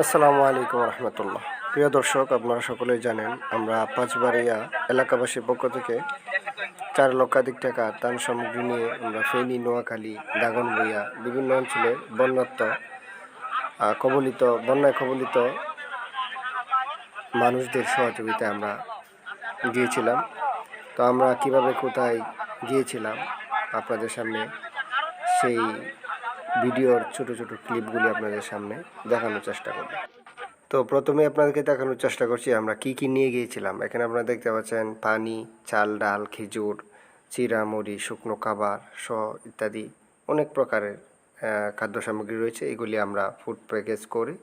আসসালামু আলাইকুম রহমতুল্লাহ। প্রিয় দর্শক, আপনারা সকলেই জানেন, আমরা পাঁচবাড়িয়া এলাকাবাসীর পক্ষ থেকে চার লক্ষাধিক টাকা ত্রাণ সামগ্রী নিয়ে আমরা ফেনী, নোয়াখালী, দাগনভূঞা, বিভিন্ন অঞ্চলে বন্যাত্ম কবলিত, বন্যায় কবলিত মানুষদের সহযোগিতায় আমরা গিয়েছিলাম। তো আমরা কীভাবে কোথায় গিয়েছিলাম, আপনাদের সামনে সেই ভিডিওর ছোট ছোট ক্লিপগুলি আপনাদের সামনে দেখানোর চেষ্টা করব। তো প্রথমে আপনাদেরকে দেখানোর চেষ্টা করছি, আমরা কি কি নিয়ে গিয়েছিলাম। এখানে আপনারা দেখতে পাচ্ছেন পানি, চাল, ডাল, খেজুর চিরা মুড়ি শুকনো খাবার স ইত্যাদি অনেক প্রকারের খাদ্য সামগ্রী রয়েছে। এগুলি আমরা ফুড প্যাকেজ করে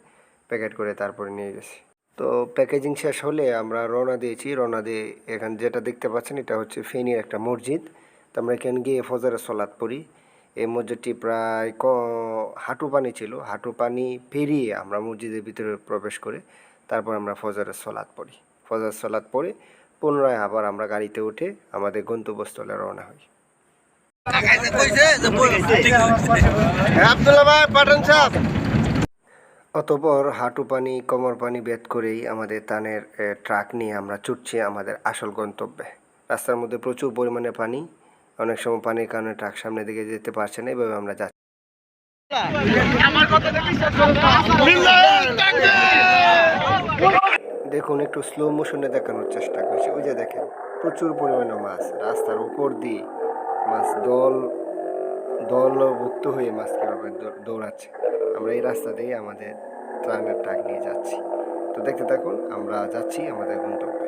প্যাকেট করে তারপরে নিয়ে গেছি। তো প্যাকেজিং শেষ হলে আমরা রওনা দিয়েছি। রওনা দিয়ে এখানে যেটা দেখতে পাচ্ছেন, এটা হচ্ছে ফেনীর একটা মসজিদ। তো আমরা এখানে গিয়ে ফজরের সলাদ পড়ি। এই মসজিদটি প্রায় ক হাঁটু পানি ছিল হাঁটু পানি পেরিয়ে আমরা মসজিদের ভিতরে প্রবেশ করে তারপর আমরা ফজরের সলাদ পড়ি। ফজরের সলাদ পড়ে পুনরায় আবার আমরা গাড়িতে উঠে আমাদের গন্তব্যস্থলে রওনা হই। সাহেব। অতপর হাঁটু পানি কোমর পানি বেদ করেই আমাদের তানের ট্রাক নিয়ে আমরা ছুটছি আমাদের আসল গন্তব্যে। রাস্তার মধ্যে প্রচুর পরিমাণে পানি অনেক সময় পানির কারণে ট্রাক সামনে দিকে যেতে পারছে না, এভাবে আমরা যাচ্ছি। দেখুন, একটু স্লো মোশনে দেখানোর চেষ্টা করছি। ওই যে দেখেন, প্রচুর পরিমাণে মাছ রাস্তার উপর দিয়ে মাছ দল, দলভুক্ত হয়ে মাছ কীভাবে দৌড়াচ্ছে। আমরা এই রাস্তা দিয়ে আমাদের ত্রাণের ট্রাক নিয়ে যাচ্ছি। তো দেখতে থাকুন, আমরা যাচ্ছি আমাদের গন্তব্যে।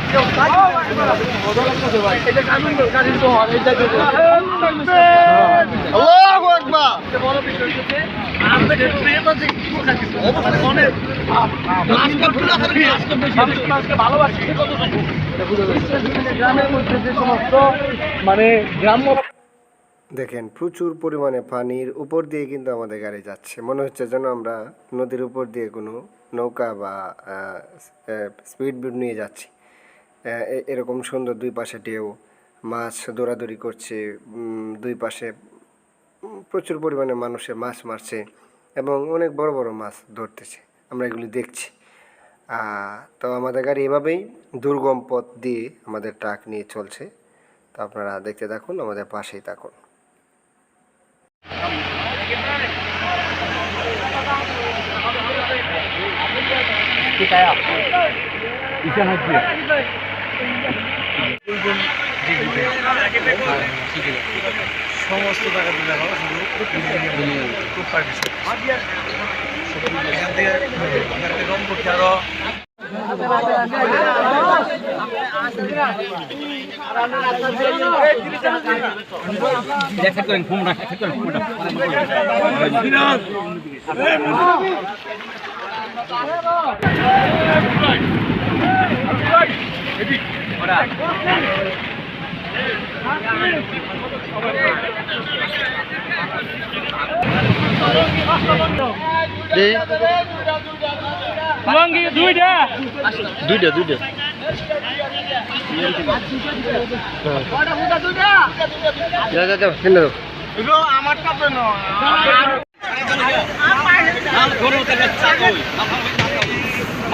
মানে গ্রাম্য দেখেন, প্রচুর পরিমাণে পানির উপর দিয়ে কিন্তু আমাদের গাড়ি যাচ্ছে। মনে হচ্ছে যেন আমরা নদীর উপর দিয়ে কোনো নৌকা বা স্পিড বোট নিয়ে যাচ্ছি। এরকম সুন্দর দুই পাশে ঢেউ, মাছ দৌড়াদৌড়ি করছে দুই পাশে প্রচুর পরিমাণে মানুষে মাছ মারছে এবং অনেক বড় বড় মাছ ধরতেছে। আমরা এগুলি দেখছি। তো আমাদের গাড়ি এভাবেই দুর্গম পথ দিয়ে আমাদের ট্রাক নিয়ে চলছে। তো আপনারা দেখতে থাকুন, আমাদের পাশেই থাকুন। সমস্ত টাকা দিলে হবে শুধু খুব পারমিশন এখান করেন করেন ফোনটা দুইটা দুইটা যা যা যা কিনে দাও নাম বলবে এলাকার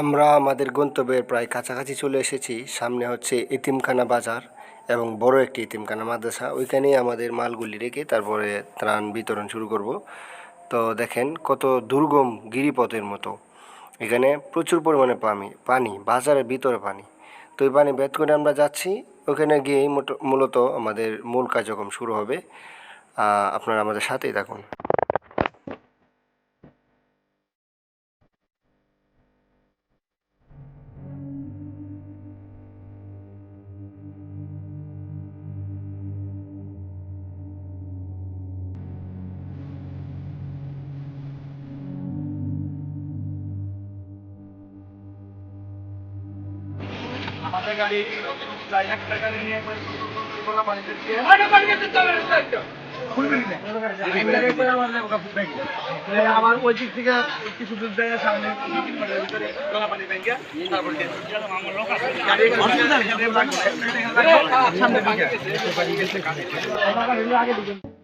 আমরা আমাদের গন্তব্যের প্রায় কাছাকাছি চলে এসেছি। সামনে হচ্ছে ইতিমখানা বাজার এবং বড় একটি ইতিমখানা মাদ্রাসা। ওইখানেই আমাদের মালগুলি রেখে তারপরে ত্রাণ বিতরণ শুরু করব। তো দেখেন কত দুর্গম গিরিপথের মতো। এখানে প্রচুর পরিমাণে পানি পানি, বাজারের ভিতরে পানি। তো এই পানি বেদ করে আমরা যাচ্ছি। ওখানে গিয়েই মূলত আমাদের মূল কার্যক্রম শুরু হবে। আপনারা আমাদের সাথেই থাকুন। আমাদের গাড়ি প্রায় একটা গাড়ি নিয়ে গোলা পানিতে দিয়ে আমার ওই দিক থেকে কিছু দূর যায় সামনে গোলা পানি ব্যাংকে তারপরে সামনে আগে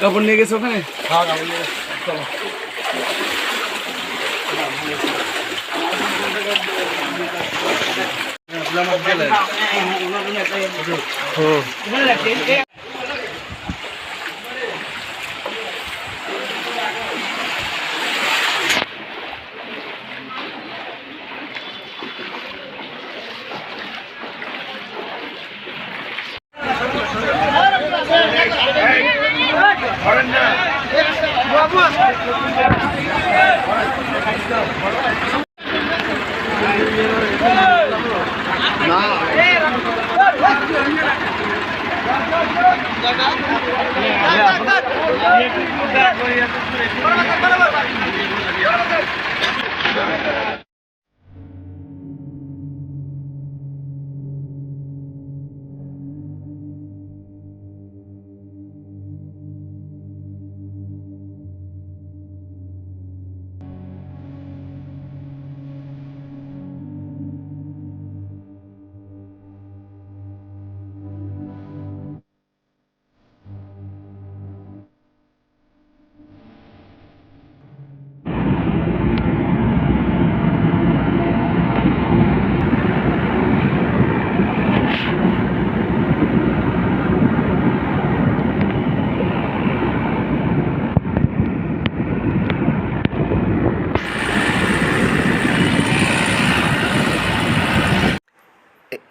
কাপড় নিয়ে গেছে ওখানে হ্যাঁ কাপড় নিয়ে গেছে হুম এ-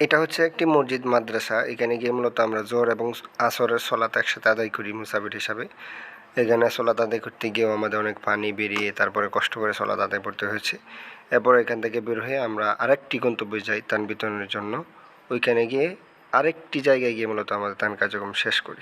এটা হচ্ছে একটি মসজিদ মাদ্রাসা এখানে গিয়ে মূলত আমরা জোর এবং আসরের সলাত একসাথে আদায় করি মুসাফির হিসাবে এখানে সলাত আদায় করতে গিয়েও আমাদের অনেক পানি বেরিয়ে তারপরে কষ্ট করে সলাত আদায় করতে হয়েছে এরপর এখান থেকে বের হয়ে আমরা আরেকটি গন্তব্যে যাই তান বিতরণের জন্য ওইখানে গিয়ে আরেকটি জায়গায় গিয়ে মূলত আমাদের তান কার্যক্রম শেষ করি